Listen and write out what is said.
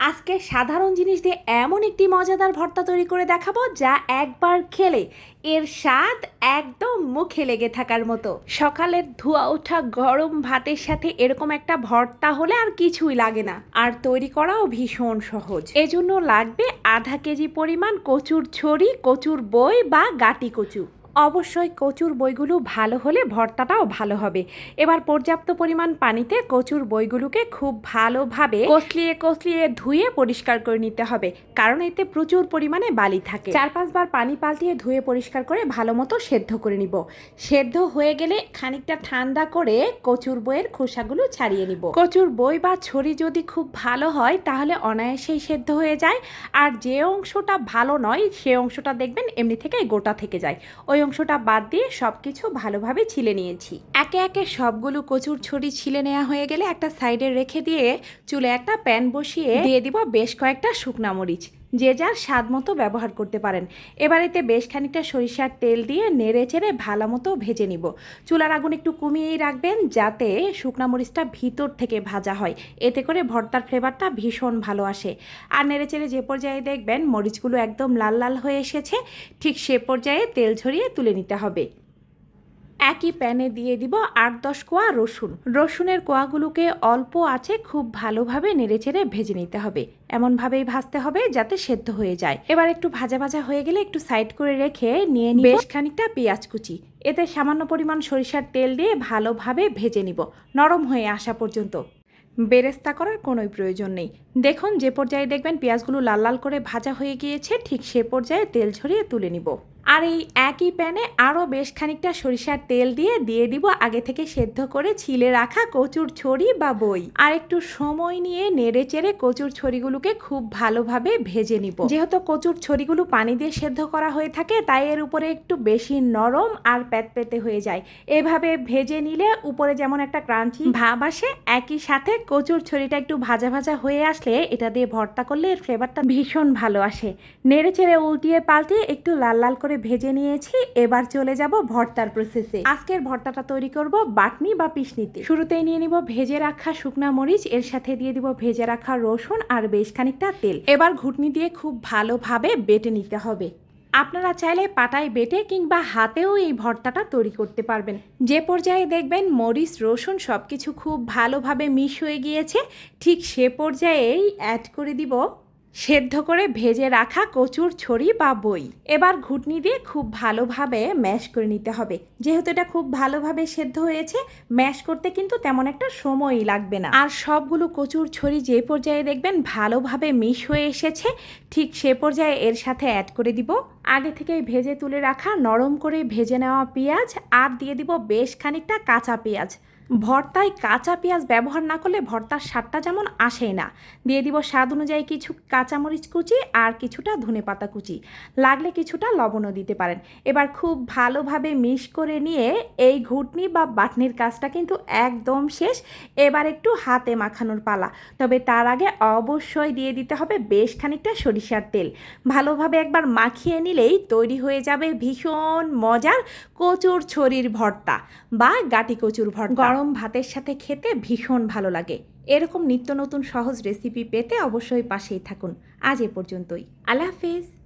আজকে সাধারণ জিনিস দিয়ে এমন একটি মজাদার ভর্তা তৈরি করে দেখাবো যা একবার খেলে এর স্বাদ একদম মুখে লেগে থাকার মতো। সকালের ধোয়া ওঠা গরম ভাতের সাথে এরকম একটা ভর্তা হলে আর কিছুই লাগে না। আর তৈরি করাও ভীষণ সহজ। এজন্য লাগবে আধা কেজি পরিমাণ কচুর ছড়ি, কচুর বই বা গাটি কচু। অবশ্যই কচুর বইগুলো ভালো হলে ভর্তাটাও ভালো হবে। এবার পর্যাপ্ত পরিমাণ পানিতে কচুর বইগুলোকে খুব ভালোভাবে কষলিয়ে কষলিয়ে ধুয়ে পরিষ্কার করে নিতে হবে, কারণ এতে প্রচুর পরিমাণে বালি থাকে। চার পাঁচবার পানি পাল্টিয়ে ধুয়ে পরিষ্কার করে ভালো মতো সেদ্ধ করে নিব। সেদ্ধ হয়ে গেলে খানিকটা ঠান্ডা করে কচুর বইয়ের খোসাগুলো ছাড়িয়ে নিব। কচুর বই বা ছড়ি যদি খুব ভালো হয়, তাহলে অনায়াসেই সেদ্ধ হয়ে যায়। আর যে অংশটা ভালো নয়, সে অংশটা দেখবেন এমনি থেকেই গোটা থেকে যায়। ওই অংশটা বাদ দিয়ে সব কিছু ভালোভাবে ছিলে নিয়েছি। একে একে সবগুলো কচুর ছড়ি ছিলে নেওয়া হয়ে গেলে একটা সাইডে রেখে দিয়ে চুলে একটা প্যান বসিয়ে দিয়ে দিব বেশ কয়েকটা শুকনা মরিচ। যে যার স্বাদ মতো ব্যবহার করতে পারেন। এবার এতে বেশ খানিকটা সরিষার তেল দিয়ে নেড়ে চেড়ে ভালো মতো ভেজে নিব। চুলার আগুন একটু কমিয়েই রাখবেন যাতে শুকনা মরিচটা ভিতর থেকে ভাজা হয়। এতে করে ভর্তার ফ্লেভারটা ভীষণ ভালো আসে। আর নেড়ে চেড়ে যে পর্যায়ে দেখবেন মরিচগুলো একদম লাল লাল হয়ে এসেছে, ঠিক সে পর্যায়ে তেল ঝরিয়ে তুলে নিতে হবে। একই প্যানে দিয়ে দিব আট দশ কোয়া রসুন। রসুনের কোয়াগুলোকে অল্প আছে খুব ভালোভাবে নেড়েচেড়ে ভেজে নিতে হবে। এমনভাবেই ভাজতে হবে যাতে সেদ্ধ হয়ে যায়। এবার একটু ভাজা ভাজা হয়ে গেলে একটু সাইড করে রেখে নিয়ে নিব বেশ। খানিকটা পেঁয়াজ কুচি। এতে সামান্য পরিমাণ সরিষার তেল দিয়ে ভালোভাবে ভেজে নিব নরম হয়ে আসা পর্যন্ত। বেরেস্তা করার কোনোই প্রয়োজন নেই। দেখুন যে পর্যায়ে দেখবেন পেঁয়াজগুলো লাল লাল করে ভাজা হয়ে গিয়েছে ঠিক সে পর্যায়ে তেল ঝরিয়ে তুলে নিব। আর এই একই প্যানে আরও বেশ খানিকটা সরিষার তেল দিয়ে দিয়ে দিব আগে থেকে সেদ্ধ করে ছিলে রাখা কচুর ছড়ি বা বই। আর একটু সময় নিয়ে নেড়ে চেড়ে কচুর ছড়িগুলোকে খুব ভালোভাবে ভেজে নিব। যেহেতু কচুর ছড়িগুলো পানি দিয়ে সেদ্ধ করা হয়ে থাকে, তাই এর উপরে একটু বেশি নরম আর প্যাতপেতে হয়ে যায়। এভাবে ভেজে নিলে উপরে যেমন একটা ক্রাঞ্চি ভাব আসে, একই সাথে কচুর ছড়িটা একটু ভাজা ভাজা হয়ে আসলে এটা দিয়ে ভর্তা করলে এর ফ্লেভারটা ভীষণ ভালো আসে। নেড়ে চেড়ে উল্টিয়ে পাল্টিয়ে একটু লাল লাল করে ভেজে নিয়েছি, এবার চলে যাব ভর্তার প্রসেসে আজকের ভর্তাটা তৈরি করব বাটনি বা পিসনিতে। শুরুতেই নিয়ে নিব ভেজে রাখা শুকনা মরিচ, এর সাথে দিয়ে দিব ভেজে রাখা রসুন আর বেশ খানিকটা তেল। এবার ঘুটনি দিয়ে খুব ভালোভাবে বেটে নিতে হবে। আপনারা চাইলে পাটায় বেটে কিংবা হাতেও এই ভর্তাটা তৈরি করতে পারবেন। যে পর্যায়ে দেখবেন মরিচ, রসুন সব কিছু খুব ভালোভাবে মিশ হয়ে গিয়েছে, ঠিক সে পর্যায়েই অ্যাড করে দিব সেদ্ধ করে ভেজে রাখা কচুর ছড়ি বা বই। এবার ঘুটনি দিয়ে খুব ভালোভাবে ম্যাশ করে নিতে হবে। যেহেতু এটা খুব ভালোভাবে সেদ্ধ হয়েছে, ম্যাশ করতে কিন্তু তেমন একটা সময়ই লাগবে না। আর সবগুলো কচুর ছড়ি যে পর্যায়ে দেখবেন ভালোভাবে মিশ হয়ে এসেছে, ঠিক সে পর্যায়ে এর সাথে অ্যাড করে দিব। আগে থেকেই ভেজে তুলে রাখা, নরম করে ভেজে নেওয়া পেঁয়াজ, আর দিয়ে দিব বেশ খানিকটা কাঁচা পেঁয়াজ। ভর্তায় কাঁচা পেঁয়াজ ব্যবহার না করলে ভর্তার স্বাদটা যেমন আসেই না। দিয়ে দিব স্বাদ অনুযায়ী কিছু কাঁচামরিচ কুচি আর কিছুটা ধনে পাতা কুচি। লাগলে কিছুটা লবণও দিতে পারেন। এবার খুব ভালোভাবে মিশ করে নিয়ে এই ঘুটনি বা বাটনির কাজটা কিন্তু একদম শেষ। এবার একটু হাতে মাখানোর পালা। তবে তার আগে অবশ্যই দিয়ে দিতে হবে বেশ খানিকটা সরিষার তেল। ভালোভাবে একবার মাখিয়ে নিলেই তৈরি হয়ে যাবে ভীষণ মজার কচুর ছড়ির ভর্তা বা গাটি কচুর ভর্তা। গরম ভাতের সাথে খেতে ভীষণ ভালো লাগে। এরকম নিত্য নতুন সহজ রেসিপি পেতে অবশ্যই পাশেই থাকুন। আজ এ পর্যন্তই। আল্লাহ হাফেজ।